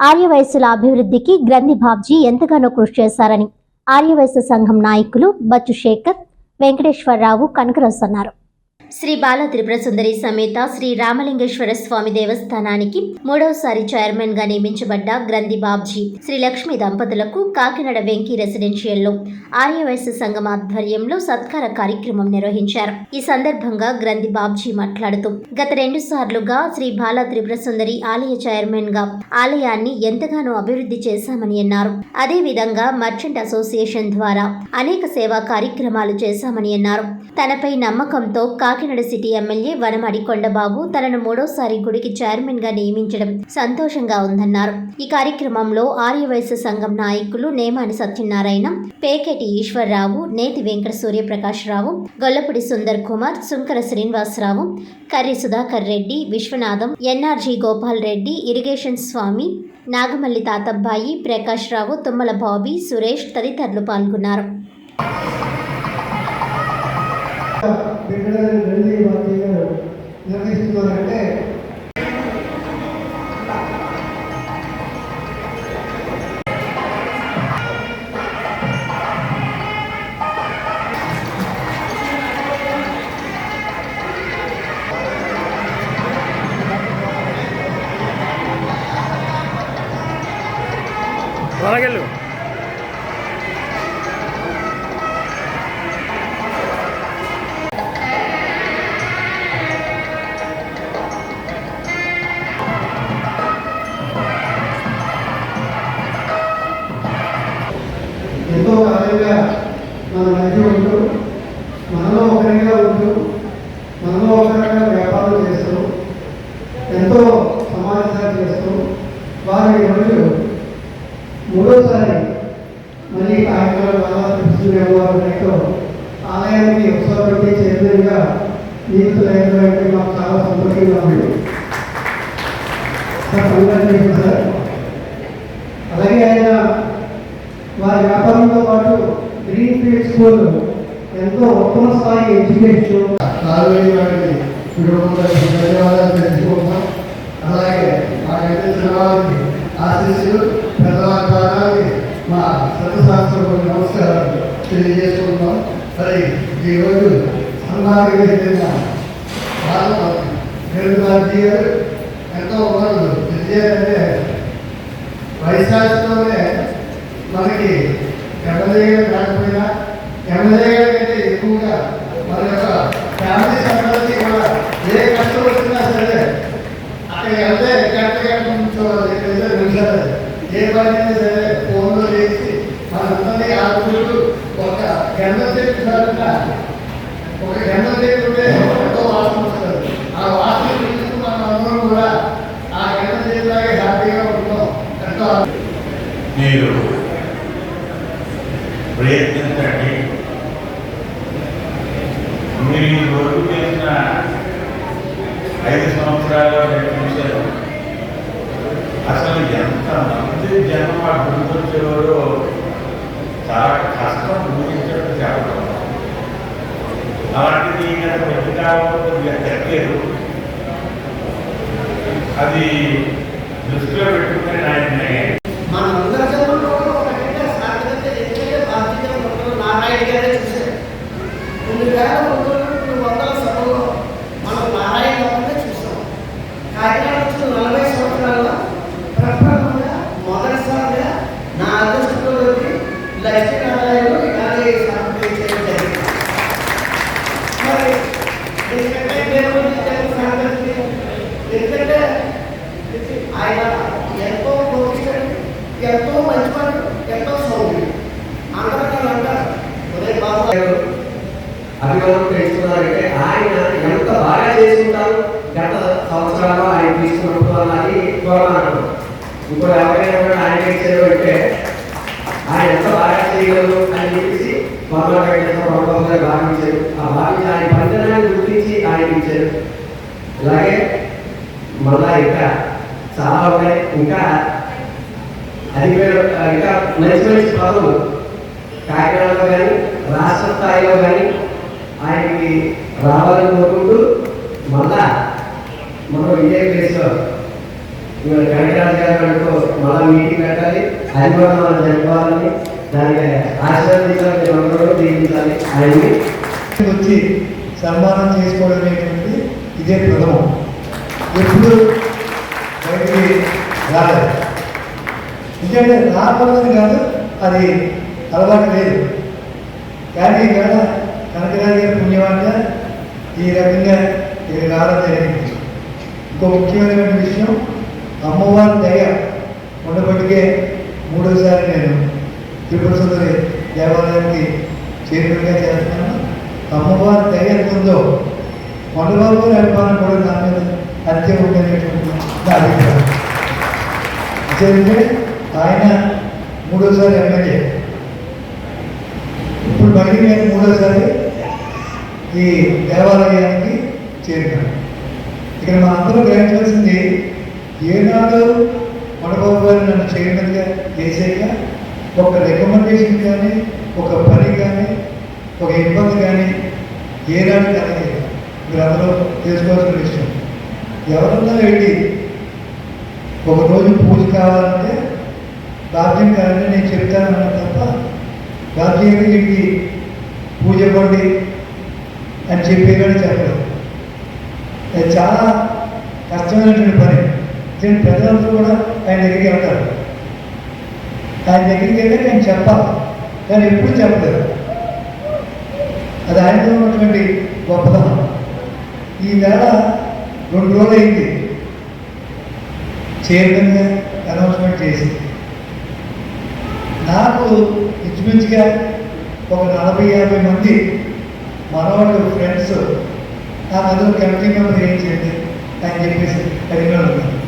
ఆర్యవయస్సుల అభివృద్ధికి గ్రంథి బాబ్జీ ఎంతగానో కృషి చేశారని ఆర్యవయస్సు సంఘం నాయకులు బచ్చు శేఖర్ వెంకటేశ్వరరావు కనకరాజు అన్నారు. శ్రీ బాల త్రిపుర సుందరి సమేత శ్రీ రామలింగేశ్వర స్వామి దేవస్థానానికి మూడవసారి చైర్మన్గా నియమించబడ్డ గ్రంథి బాబ్జీ శ్రీ లక్ష్మి దంపతులకు కాకినాడ వెంకీ రెసిడెన్షియల్లో ఆర్యవైశ్య సంఘం ఆధ్వర్యంలో సత్కార కార్యక్రమం నిర్వహించారు. ఈ సందర్భంగా గ్రంథి బాబ్జీ మాట్లాడుతూ గత రెండు సార్లుగా శ్రీ బాల త్రిపుర సుందరి ఆలయ చైర్మన్గా ఆలయాన్ని ఎంతగానో అభివృద్ధి చేశామని అన్నారు. అదేవిధంగా మర్చెంట్ అసోసియేషన్ ద్వారా అనేక సేవా కార్యక్రమాలు చేశామని అన్నారు. తనపై నమ్మకంతో కాకినాడ సిటీ ఎమ్మెల్యే వనమడి కొండబాబు తనను మూడోసారి గుడికి చైర్మన్గా నియమించడం సంతోషంగా ఉందన్నారు. ఈ కార్యక్రమంలో ఆర్యవైశ్య సంఘం నాయకులు నేమాని సత్యనారాయణ పేకెటి ఈశ్వరరావు నేతి వెంకట సూర్యప్రకాశ్రావు గొల్లపూడి సుందర్ కుమార్ సుంకర శ్రీనివాసరావు కర్రి సుధాకర్ రెడ్డి విశ్వనాథం ఎన్ఆర్జీ గోపాల్ రెడ్డి ఇరిగేషన్ స్వామి నాగమల్లి తాతబ్బాయి ప్రకాష్ రావు తుమ్మల బాబీ సురేష్ తదితరులు పాల్గొన్నారు. నిర్వహిస్తున్నారంటే అలాగెళ్ళు ఎంతో కాలంగా మన మధ్య ఉంటూ మనలో ఒకరిగా ఉంటూ మనలో ఒకరిగా వ్యాపారం చేస్తూ ఎంతో సమాచారం చేస్తూ వారు ఈరోజు మూడోసారి మళ్ళీ కాకినాడ వారు ఆలయానికి ఉత్సవపెట్టి చైర్మన్గా నియమితులైనటువంటి మాకు చాలా సంతోషంగా ఉంది. సార్ సార్ నాలుగైదు వాటిని ధన్యవాదాలు తెలుసుకుంటాం అలాగే మాకైతే వారికి ఆశీస్సులు పెద్దవారి మా నమస్కారాలు తెలియజేసుకుంటాం మరి ఈరోజు సంఘానికి చెందిన గారు ఎంతో ఉన్నది ఎందుకంటే వైశాఖంలోనే మనకి ఎమ్మెల్యే కాకపోయినా ఎమ్మెల్యే కంటే ఎక్కువగా మన యొక్క ఫ్యామిలీ సంబంధించి కూడా ఏ కష్టం వచ్చినా సరే అక్కడ వెళ్తే గంట గంట నుంచోవాలి లేదా నిమిషాలు ఎవరైనా సరే ఫోన్లో చేసి మనందరినీ ఆడుకుంటూ ఒక గంట చెట్టు సార్ ఒక గంట చెట్టు ఉంటే ఎంతో వాసన వస్తుంది. ఆ వాసన చూసి మనం అందరం కూడా ఆ గంట చెట్టులాగే హ్యాపీగా ఉంటాం. ఎంతో మీరు ప్రయత్నించండి. మీరు ఈ వరకు చేసిన ఐదు సంవత్సరాలు ప్రయత్నించారు అసలు ఎంత మంది జనం ఆ గుడికి వచ్చేవారో చాలా కష్టం ఊహించడం చెప్పడం అలాంటిది గత మధ్య తగ్గలేదు అది దృష్టిలో పెట్టుకుని ఆయన్ని మనందరి నారాయణ మనం నారాయణ చూసాం కాకినాడ వచ్చిన నలభై సంవత్సరాల్లో ప్రప్రథమంగా మొదటిసారిగా నా అదృష్టంలోకి లక్ష్మీనారాయణ ఇలాగే సాధన చేయడం జరిగింది మరి ఎందుకంటే దేవుడి జగన్ ఎందుకంటే ఆయన ఎంతో ప్రోత్సహించాడు ఎంతో మంచివాడు ఎంతో సౌమ్యుడు అందరికీ అంటారు ఒరే బాబు అభిమానం పెంచుతున్నారంటే ఆయన ఎంత బాగా చేసుకుంటారు గత సంవత్సరాలు ఆయన తీసుకున్నప్పుడు అన్నది చూడాలన్నాను ఇప్పుడు ఎవరైనా ఆయన ఇచ్చారు అంటే ఆయన ఎంత బాగా చేయగలరు అని చెప్పేసి మొదలు వెంకటేశ్వర గారు భావించారు ఆ భావించి ఆయన పంచనాన్ని గుర్తించి ఆయన ఇచ్చారు అలాగే మళ్ళా ఇంకా చాలా ఉన్నాయి. ఇంకా అది ఇంకా మంచి మంచి పదవులు. కాకినాడలో కానీ రాష్ట్ర స్థాయిలో కానీ ఆయనకి రావాలని కోరుకుంటూ మళ్ళా మనం ఇదే ప్లేస్లో కనకరాజు గారు అంటూ మళ్ళా అది కూడా మనం జరుపుకోవాలని దానికి ఆశీర్వదించాలని అందరూ దీవించాలి ఆయన్ని వచ్చి సన్మానం చేసుకోవడం అనేటువంటిది ఇదే ప్రథమం. ఎప్పుడు బయటికి రాలేదు. ఎందుకంటే రాకూడదని కాదు అది అలవాటు లేదు. కానీ ఇక్కడ కనకరాజు గారి పుణ్యవాన్గా ఈ రకంగా ఇది రావడం జరిగింది. ఇంకో ముఖ్యమైనటువంటి విషయం అమ్మవారి దయ. ఉండబట్టికే మూడోసారి నేను త్రిపురసుందరి దేవాలయానికి చేరుకుగా చేస్తున్నాను. అమ్మవారి దయ ఎంత ఉందో కొండబాబు అభిమానం కూడా నా మీద అంతే ఉండేటువంటి నా అభిప్రాయం. అంటే ఆయన మూడోసారి ఎమ్మెల్యే. ఇప్పుడు మళ్ళీ నేను మూడోసారి ఈ దేవాలయానికి చేరినాను ఇక్కడ మా అందరూ గ్రహించాల్సింది ఏనాడు మనబాబు గారు నన్ను చైర్మన్గా చేసాక ఒక రికమెండేషన్ కానీ ఒక పని కానీ ఒక ఇబ్బంది కానీ ఏనాడు కలగలేదు. మీరు అందరూ తెలుసుకోవాల్సిన విషయం. ఎవరన్నా వెళ్ళి ఒక రోజు పూజ కావాలంటే బాధ్యం కావాలని నేను చెప్తానన్నా తప్ప బాధ్యంగా వీటికి పూజ ఇవ్వండి అని చెప్పేవాడు చెప్పడం అది చాలా కష్టమైనటువంటి పని. దీని ప్రజలందరూ కూడా ఆయన దగ్గరికి వెళ్తారు ఆయన దగ్గరికి వెళ్ళి నేను చెప్పాలి. కానీ ఎప్పుడు చెప్పలేదు. అది ఆయనలో ఉన్నటువంటి గొప్పతనం. ఈ రెండు రోజులు అయింది చైర్మన్గా అనౌన్స్మెంట్ చేసి నాకు ఇంచుమించుగా ఒక నలభై యాభై మంది మనవాళ్ళు ఫ్రెండ్స్ నా మధ్యలో కమిటీ మెంబర్ ఏం చేయండి అని చెప్పేసి అడిగినాడు